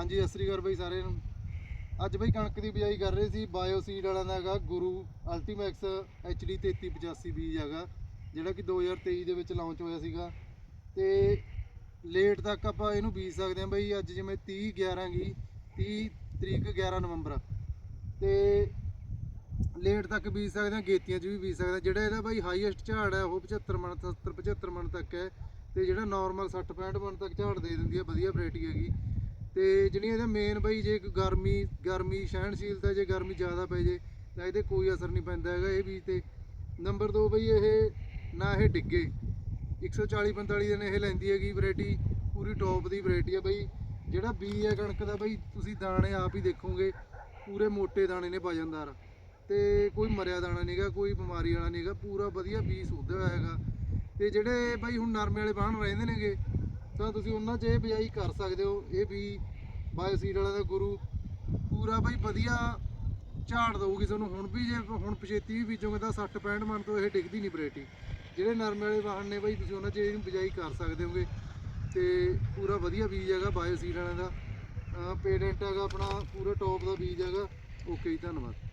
ਹਾਂਜੀ, ਸਤਿ ਸ੍ਰੀ ਅਕਾਲ ਬਈ ਸਾਰਿਆਂ ਨੂੰ। ਅੱਜ ਬਈ ਕਣਕ ਦੀ ਬਿਜਾਈ ਕਰ ਰਹੇ ਸੀ ਬਾਇਓ ਸੀਡ ਵਾਲਿਆਂ ਦਾ ਹੈਗਾ, ਗੁਰੂ ਅਲਟੀਮੈਕਸ HD 3385 ਬੀਜ ਹੈਗਾ, ਜਿਹੜਾ ਕਿ 2023 ਦੇ ਵਿੱਚ ਲਾਂਚ ਹੋਇਆ ਸੀਗਾ। ਤੇ ਲੇਟ ਤੱਕ ਆਪਾਂ ਇਹਨੂੰ ਬੀਜ ਸਕਦੇ ਹਾਂ ਬਈ, ਅੱਜ ਜਿਵੇਂ 30 11 ਗਈ 30 ਤਰੀਕ 11 ਨਵੰਬਰ। ਤੇ ਲੇਟ ਤੱਕ ਬੀਜ ਸਕਦੇ ਹਾਂ, ਗੇਤੀਆਂ 'ਚ ਵੀ ਬੀਜ ਸਕਦੇ ਹਾਂ। ਜਿਹੜਾ ਇਹਦਾ ਬਾਈ ਹਾਈਐਸਟ ਝਾੜ ਹੈ, ਉਹ 75 ਮਣ 70 75 ਮਣ ਤੱਕ ਹੈ। ਤੇ ਜਿਹੜਾ ਨਾਰਮਲ 60 65 ਮਣ ਤੱਕ ਝਾੜ ਦੇ ਦਿੰਦੀ ਹੈ, ਵਧੀਆ ਵੈਰਾਈਟੀ ਹੈਗੀ। ਤੇ ਜਿਹੜੀਆਂ ਇਹਦਾ ਮੇਨ ਬਈ ਜੇ ਗਰਮੀ ਗਰਮੀ ਸਹਿਣਸ਼ੀਲਤਾ ਜੇ ਗਰਮੀ ਜ਼ਿਆਦਾ ਪੈ ਜੇ, ਤਾਂ ਇਹਦੇ ਕੋਈ ਅਸਰ ਨਹੀਂ ਪੈਂਦਾ ਹੈਗਾ ਇਹ ਬੀਜ ਤੇ। ਨੰਬਰ 2 ਬਈ ਇਹ ਨਾ ਇਹ ਡਿੱਗੇ। 140 45 ਦਿਨ ਇਹ ਲੈਂਦੀ ਹੈਗੀ ਵੈਰਾਈਟੀ ਪੂਰੀ ਟੌਪ ਦੀ ਵੈਰਾਈਟੀ ਹੈ ਬਈ। ਜਿਹੜਾ ਬੀਜ ਹੈ ਕਣਕ ਦਾ ਬਈ, ਤੁਸੀਂ ਦਾਣੇ ਆਪ ਹੀ ਦੇਖੋਗੇ, ਪੂਰੇ ਮੋٹے ਦਾਣੇ ਨੇ ਵਜਨਦਾਰ ਤੇ ਕੋਈ ਮਰਿਆ ਦਾਣਾ ਨਹੀਂਗਾ ਕੋਈ ਬਿਮਾਰੀ ਵਾਲਾ ਨਹੀਂਗਾ ਪੂਰਾ ਵਧੀਆ ਬੀਜ ਸੁੱਧਿਆ ਹੋਇਆ ਹੈਗਾ। ਤੇ ਜਿਹੜੇ ਬਾਈ ਹੁਣ ਨਰਮੇ ਵਾਲੇ ਬਾਹਣ ਰਹਿੰਦੇ ਨੇਗੇ ਤਾਂ ਤੁਸੀਂ ਉਹਨਾਂ 'ਚ ਇਹ ਬਿਜਾਈ ਕਰ ਸਕਦੇ ਹੋ, ਇਹ ਵੀ ਬਾਇਓਸੀਡ ਵਾਲਿਆਂ ਦਾ ਗੁਰੂ ਪੂਰਾ ਬਾਈ ਵਧੀਆ ਝਾੜ ਦਊਗੀ ਤੁਹਾਨੂੰ। ਹੁਣ ਵੀ ਜੇ ਹੁਣ ਪਛੇਤੀ ਵੀ ਬੀਜੋਗੇ ਤਾਂ 60 65 ਮਣ ਤੋਂ ਇਹ ਡਿੱਗਦੀ ਨਹੀਂ ਵੈਰਾਈਟੀ ਜਿਹੜੇ ਨਰਮੇ ਵਾਲੇ ਵਾਹਣ ਨੇ ਬਈ, ਤੁਸੀਂ ਉਹਨਾਂ 'ਚ ਇਹਨੂੰ ਬਿਜਾਈ ਕਰ ਸਕਦੇ ਹੋਗੇ। ਤੇ ਪੂਰਾ ਵਧੀਆ ਬੀਜ ਹੈਗਾ ਬਾਇਓਸੀਡ ਵਾਲਿਆਂ ਦਾ। ਪੇਡੈਂਟ ਹੈਗਾ ਆਪਣਾ, ਪੂਰਾ ਟੌਪ ਦਾ ਬੀਜ ਹੈਗਾ। ਓਕੇ ਜੀ, ਧੰਨਵਾਦ।